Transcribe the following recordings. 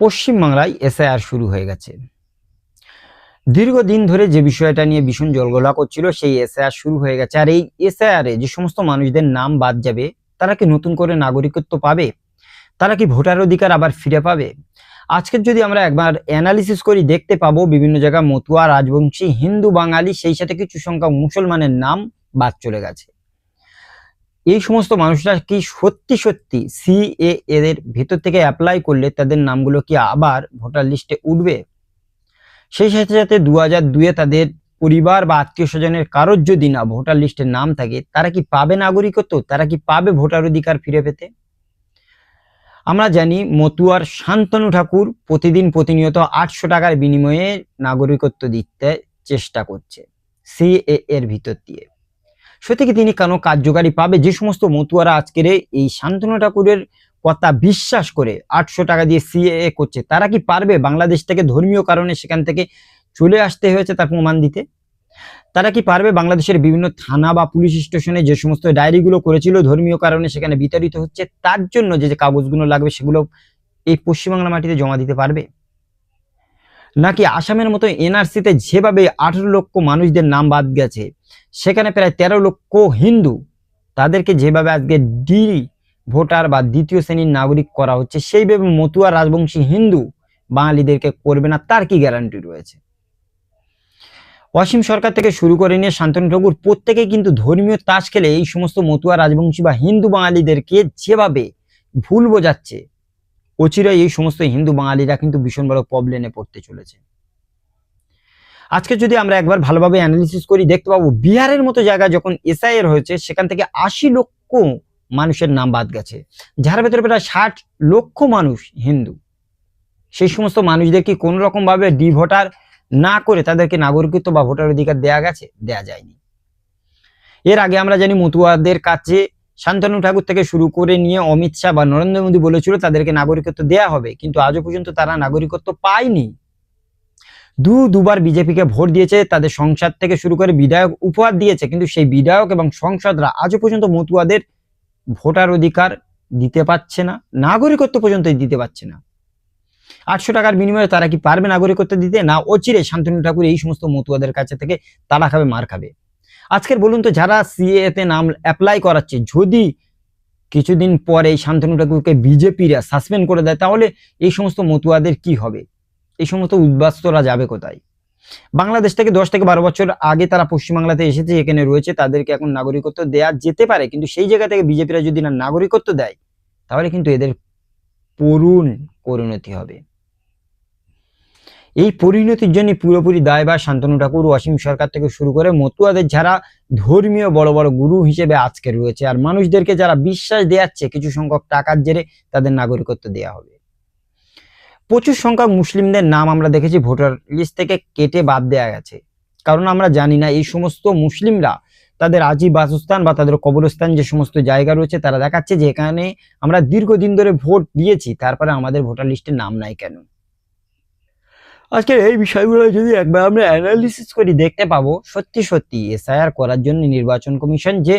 পশ্চিমবাংলায় এসআইআর শুরু হয়ে গেছে। দীর্ঘদিন ধরে যে বিষয়টা নিয়ে ভীষণ জলগোলা করছিল, সেই এসআইআর শুরু হয়ে গেছে। আর এই এসআইআর এ যে সমস্ত মানুষদের নাম বাদ যাবে, তারা কি নতুন করে নাগরিকত্ব পাবে? তারা কি ভোটার অধিকার আবার ফিরে পাবে? আজকের যদি আমরা একবার অ্যানালিসিস করি, দেখতে পাবো বিভিন্ন জায়গায় মতুয়া, রাজবংশী, হিন্দু, বাঙালি, সেই সাথে কিছু সংখ্যক মুসলমানের নাম বাদ চলে গেছে। এই সমস্ত মানুষরা কি সত্যি সত্যি সিএ এদের ভেতর থেকে অ্যাপ্লাই করলে তাদের নামগুলো কি আবার ভোটার লিস্টে উঠবে? সেই সাথে সাথে দু হাজার দুয়ে তাদের পরিবার বা আত্মীয় স্বজনের কারোর যদি না ভোটার লিস্টে নাম থাকে, তারা কি পাবে নাগরিকত্ব? তারা কি পাবে ভোটার অধিকার ফিরে পেতে? আমরা জানি মতুয়ার শান্তনু ঠাকুর প্রতিদিন প্রতিনিয়ত আটশো টাকার বিনিময়ে নাগরিকত্ব দিতে চেষ্টা করছে সিএ এর ভিতর দিয়ে। সত্যি কি তিনি কেন কার্যকারী পাবে? যে সমস্ত মতুয়ারা আজকের এই শান্তনু ঠাকুরের কথা বিশ্বাস করে আটশো টাকা দিয়ে সিএ করছে, তারা কি পারবে বাংলাদেশ থেকে ধর্মীয় কারণে সেখান থেকে চলে আসতে হয়েছে তার প্রমাণ দিতে? তারা কি পারবে বাংলাদেশের বিভিন্ন থানা বা পুলিশ স্টেশনে যে সমস্ত ডায়েরিগুলো করেছিল ধর্মীয় কারণে সেখানে বিতাড়িত হচ্ছে, তার জন্য যে যে কাগজগুলো লাগবে সেগুলো এই পশ্চিমবাংলা মাটিতে জমা দিতে পারবে? নাকি আসামের মতো এনআরসিতে যেভাবে আঠারো লক্ষ মানুষদের নাম বাদ গেছে, সেখানে প্রায় তেরো লক্ষ হিন্দু তাদেরকে যেভাবে আজকে ডি ভোটার বা দ্বিতীয় শ্রেণির নাগরিক করা হচ্ছে, সেইভাবে মতুয়া রাজবংশী হিন্দু বাঙালিদেরকে করবে না, তার কি গ্যারান্টি রয়েছে? অসীম সরকার থেকে শুরু করে নিয়ে শান্তনু ঠাকুর প্রত্যেকেই কিন্তু ধর্মীয় তাস খেলে এই সমস্ত মতুয়া রাজবংশী বা হিন্দু বাঙালিদেরকে যেভাবে ভুল বোঝাচ্ছে অচিরাই এই সমস্ত হিন্দু বাঙালিরা কিন্তু ভীষণ বড় প্রবলেমে পড়তে চলেছে। আজকে যদি আমরা একবার ভালোভাবে অ্যানালিসিস করি, দেখতে পাবো বিহারের মতো জায়গা যখন এসআইএর হয়েছে, সেখান থেকে আশি লক্ষ মানুষের নাম বাদ গেছে। যার ভেতরে প্রায় ষাট লক্ষ মানুষ হিন্দু। সেই সমস্ত মানুষদের কি কোনো রকম ভাবে ডি ভোটার না করে তাদেরকে নাগরিকত্ব বা ভোটার অধিকার দেয়া গেছে? দেয়া যায়নি। এর আগে আমরা জানি মতুয়াদের কাছে শান্তনু ঠাকুর থেকে শুরু করে নিয়ে অমিত শাহ বা নরেন্দ্র মোদী বলেছিল তাদেরকে নাগরিকত্ব দেয়া হবে, কিন্তু আজও পর্যন্ত তারা নাগরিকত্ব পায়নি। দু, দুবার বিজেপিকে ভোট দিয়েছে, তাদের সংসদ থেকে শুরু করে বিধায়ক উপহার দিয়েছে, কিন্তু সেই বিধায়ক এবং সংসদরা আজও পর্যন্ত মতুয়াদের ভোটার অধিকার দিতে পারছে না, নাগরিকত্ব পর্যন্ত দিতে পারছে না। আটশো টাকার বিনিময়ে তারা কি পারবে নাগরিকত্ব দিতে? না, অচিরে শান্তনু ঠাকুর এই সমস্ত মতুয়াদের কাছে থেকে তারা খাবে, মার খাবে। আজকের বলুন তো, যারা সিএ তে নাম অ্যাপ্লাই করাচ্ছে, যদি কিছুদিন পরে এই শান্তনু ঠাকুরকে বিজেপিরা সাসপেন্ড করে দেয়, তাহলে এই সমস্ত মতুয়াদের কি হবে? এই সমস্ত উদ্বাস্তরা যাবে কোথায়? বাংলাদেশ থেকে দশ থেকে বারো বছর আগে তারা পশ্চিমবাংলাতে এসেছে, এখানে রয়েছে, তাদেরকে এখন নাগরিকত্ব দেয়া যেতে পারে, কিন্তু সেই জায়গা থেকে বিজেপিরা যদি না নাগরিকত্ব দেয়, তাহলে কিন্তু এদের করুণ পরিণতি হবে। এই পরিণতির জন্য পুরোপুরি দায়ভার শান্তনু ঠাকুর অসীম সরকার থেকে শুরু করে মতুয়াদের যারা ধর্মীয় বড় বড় গুরু হিসেবে আজকে রয়েছে। আর মানুষদেরকে যারা বিশ্বাস দেয়াচ্ছে, কিছু সংখ্যক টাকার জেরে তাদের নাগরিকত্ব দেয়া হবে। প্রচুর সংখ্যক মুসলিমদের নাম আমরা দেখেছি ভোটার লিস্ট থেকে কেটে বাদ দেওয়া গেছে। কারণ আমরা জানি না, এই সমস্ত মুসলিমরা তাদের আজই বাসস্থান বা তাদের কবরস্থান যে সমস্ত জায়গা রয়েছে, তারা দেখাচ্ছে যে এখানে আমরা দীর্ঘদিন ধরে ভোট দিয়েছি, তারপরে আমাদের ভোটার লিস্টে নাম নাই কেন? আজকে এই বিষয়গুলো যদি একবার আমরা অ্যানালিসিস করি, দেখতে পাবো সত্যি সত্যি এসআইআর করার জন্য নির্বাচন কমিশন যে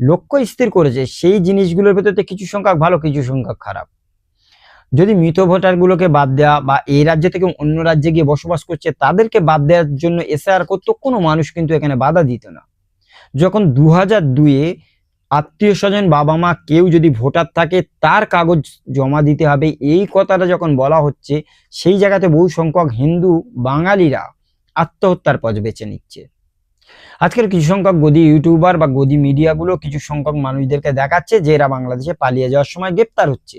লক্ষ্য স্থির করেছে, সেই জিনিসগুলোর ভেতরে কিছু সংখ্যক ভালো, কিছু সংখ্যক খারাপ। যদি মৃত ভোটারগুলোকে বাদ দেওয়া বা এই রাজ্য থেকে অন্য রাজ্যে গিয়ে বসবাস করছে, তাদেরকে বাদ দেওয়ার জন্য এসআইআর করতো কোনো মানুষ কিন্তু এখানে বাধা দিত না। যখন দু হাজার দুয়ে আত্মীয় স্বজন বাবা মা কেউ যদি ভোটার থাকে, তার কাগজ জমা দিতে হবে। এই কথাটা যখন বলা হচ্ছে, সেই জায়গাতে বহু সংখ্যক হিন্দু বাঙালিরা আত্মহত্যার পথ বেছে নিচ্ছে। আজকের কিছু সংখ্যক গদি ইউটিউবার বা গদি মিডিয়াগুলো কিছু সংখ্যক মানুষদেরকে দেখাচ্ছে যে এরা বাংলাদেশে পালিয়ে যাওয়ার সময় গ্রেপ্তার হচ্ছে।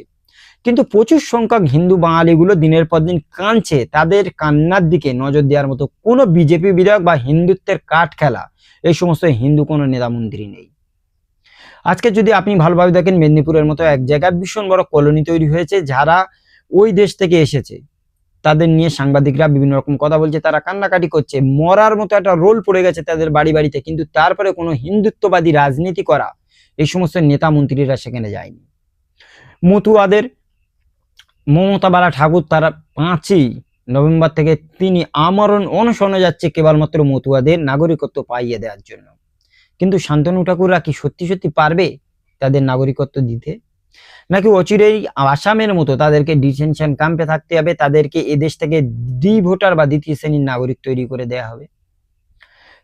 কিন্তু প্রচুর সংখ্যক হিন্দু বাঙালিগুলো দিনের পর দিন কাঁদছে। তাদের কান্নার দিকে নজর দেওয়ার মতো কোনো বিজেপি বিধায়ক বা হিন্দুত্বের কাঠ খেলা, এই সমস্ত হিন্দু কোনো নেতা মন্ত্রী নেই। আজকে যদি আপনি ভালোভাবে দেখেন মেদিনীপুরের মতো এক জায়গায় ভীষণ বড় কলোনি তৈরি হয়েছে, যারা ওই দেশ থেকে এসেছে, তাদের নিয়ে সাংবাদিকরা বিভিন্ন রকম কথা বলছে, তারা কান্নাকাটি করছে, মরার মতো একটা রোল পড়ে গেছে তাদের বাড়ি বাড়িতে, কিন্তু তারপরে কোনো হিন্দুত্ববাদী রাজনীতি করা, এই সমস্ত নেতা মন্ত্রীরা সেখানে যায়নি। মতুয়াদের মমতা বালা ঠাকুর তারা পাঁচই নভেম্বর থেকে তিনি আমরণ অনশনে যাচ্ছে, কেবলমাত্র মতুয়াদের নাগরিকত্ব পাইয়ে দেওয়ার জন্য। কিন্তু শান্তনু ঠাকুররা কি সত্যি সত্যি পারবে তাদের নাগরিকত্ব দিতে? নাকি অচিরেই আসামের মতো তাদেরকে ডিটেনশন ক্যাম্পে থাকতে হবে, তাদেরকে এদেশ থেকে ডি ভোটার বা দ্বিতীয় শ্রেণির নাগরিক তৈরি করে দেয়া হবে?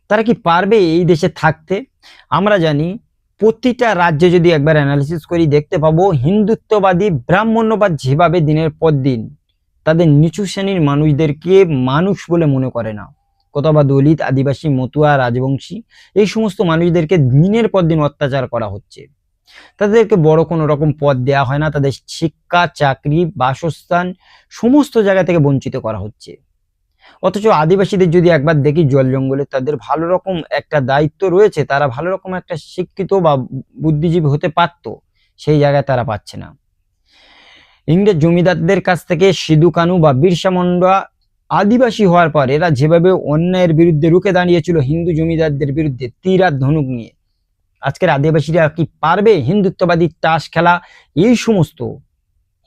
তারা কি পারবে এই দেশে থাকতে? আমরা জানি প্রতিটা রাজ্যে যদি একবার অ্যানালিসিস করি, দেখতে পাবো হিন্দুত্ববাদী, ব্রাহ্মণ্যবাদ যেভাবে দিনের পর দিন তাদের নিচু শ্রেণির মানুষদেরকে মানুষ বলে মনে করে না। বা দলিত, আদিবাসী, মতুয়া, রাজবংশী, এই সমস্ত মানুষদেরকে দিনের পর দিন অত্যাচার করা হচ্ছে। তাদেরকে বড় কোনো রকম পদ দেওয়া হয় না, তাদের শিক্ষা, চাকরি, বাসস্থান সমস্ত জায়গা থেকে বঞ্চিত করা হচ্ছে। অথচ আদিবাসীদের যদি একবার দেখি জল জঙ্গলে, তাদের ভালো রকম একটা দায়িত্ব রয়েছে, তারা ভালো রকম একটা শিক্ষিত বা বুদ্ধিজীবী হতে পারত, সেই জায়গায় তারা পাচ্ছে না। ইংরেজ জমিদারদের কাছ থেকে সিধু কানু বা বিরসা মুন্ডা আদিবাসী হওয়ার পর এরা যেভাবে অন্যায়ের বিরুদ্ধে রুখে দাঁড়িয়েছিল হিন্দু জমিদারদের বিরুদ্ধে তীর ধনুক নিয়ে। আজকের আদিবাসীরা কি পারবে হিন্দুত্ববাদী তাস খেলা? এই সমস্ত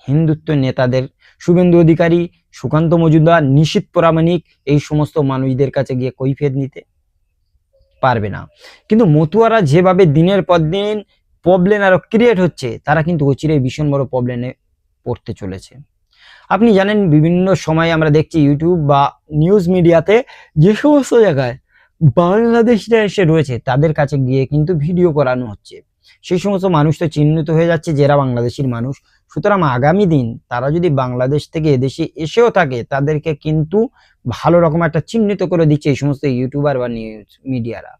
হিন্দুত্ব নেতাদের শুভেন্দু অধিকারী, সুকান্ত মজুমদার, নিশীত প্রামাণিক, এই সমস্ত মানুষদের কাছে গিয়ে কৈফিয়ত নিতে পারবে না। কিন্তু মতুয়ারা যেভাবে দিনের পর দিন প্রবলেম আরও ক্রিয়েট হচ্ছে, তারা কিন্তু অচিরে ভীষণ বড় প্রবলেমে পড়তে চলেছে। আপনি জানেন বিভিন্ন সময় আমরা দেখছি ইউটিউব বা নিউজ মিডিয়াতে যে সমস্ত জায়গায় বাংলাদেশিরা এসে রয়েছে, তাদের কাছে গিয়ে কিন্তু ভিডিও করানো হচ্ছে। সেই সমস্ত মানুষ তো চিহ্নিত হয়ে যাচ্ছে যারা বাংলাদেশের মানুষ। সুতরাং আগামী দিন তারা যদি বাংলাদেশ থেকে এদেশে এসেও থাকে, তাদেরকে কিন্তু ভালো রকম একটা চিহ্নিত করে দিচ্ছে এই সমস্ত ইউটিউবার বা নিউজ মিডিয়ারা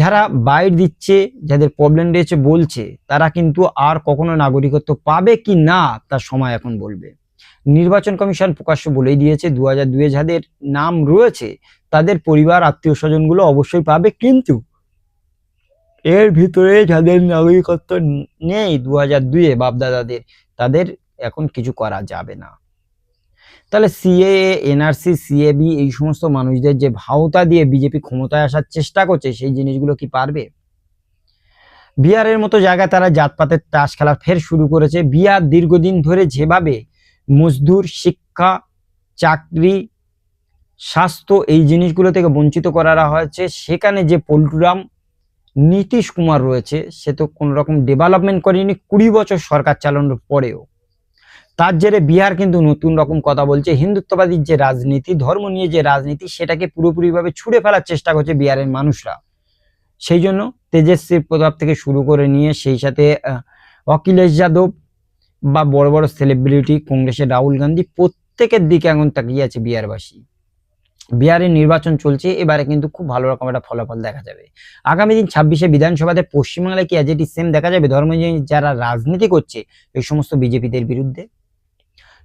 যারা বাইর দিচ্ছে, যাদের প্রবলেম রয়েছে বলছে, তারা কিন্তু আর কখনো নাগরিকত্ব পাবে কি না, তার সময় এখন বলবে। নির্বাচন কমিশন প্রকাশ্য বলেই দিয়েছে দু হাজার দুয়ে যাদের নাম রয়েছে, তাদের পরিবার, আত্মীয় স্বজনগুলো অবশ্যই পাবে, কিন্তু এর ভিতরে যাদের নাগরিকত্ব নেই দু হাজার দুয়ে বাপদাদাদের, তাদের এখন কিছু করা যাবে না। তাহলে সিএ এনআরসি সিএবি এই সমস্ত মানুষদের যে ভাওতা দিয়ে বিজেপি ক্ষমতায় আসার চেষ্টা করছে, সেই জিনিসগুলো কি পারবে? বিহারের মতো জায়গায় তারা জাতপাতের তাস খেলা ফের শুরু করেছে। বিহার দীর্ঘদিন ধরে যেভাবে মজদুর, শিক্ষা, চাকরি, স্বাস্থ্য এই জিনিসগুলো থেকে বঞ্চিত করা হয়েছে, সেখানে যে পল্টুরাম, নীতিশ কুমার রয়েছে, সে তো কোনোরকম ডেভেলপমেন্ট করেনি। কুড়ি বছর সরকার চালানোর পরেও। তার জেরে বিহার কিন্তু নতুন রকম কথা বলছে। হিন্দুত্ববাদীর যে রাজনীতি, ধর্ম নিয়ে যে রাজনীতি, সেটাকে পুরোপুরিভাবে ছুড়ে ফেলার চেষ্টা করছে বিহারের মানুষরা। সেই জন্য তেজস্বী প্রতাপ থেকে শুরু করে নিয়ে সেই সাথে অখিলেশ যাদব বা বড় বড় সেলিব্রিটি কংগ্রেসের রাহুল গান্ধী প্রত্যেকের দিকে এখন তাকিয়ে আছে বিহারবাসী। বিহারের নির্বাচন চলছে, এবারে কিন্তু খুব ভালো রকম একটা ফলাফল দেখা যাবে। আগামী দিন ছাব্বিশে বিধানসভাতে পশ্চিমবাংলায় কি অ্যাজ এটি সেম দেখা যাবে? ধর্ম যারা রাজনীতি করছে, এই সমস্ত বিজেপিদের বিরুদ্ধে?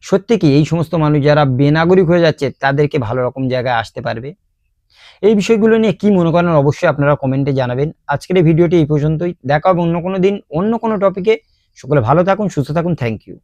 সত্যি কি এই সমস্ত মানুষ যারা বেনাগরিক হয়ে যাচ্ছে, তাদেরকে ভালো রকম জায়গায় আসতে পারবে? এই বিষয়গুলো নিয়ে কি মনে করেন অবশ্যই আপনারা কমেন্টে জানাবেন। আজকের এই ভিডিওটি এই পর্যন্তই। দেখা হবে অন্য কোনো দিন, অন্য কোনো টপিকে সকলে ভালো থাকুন, সুস্থ থাকুন। Thank you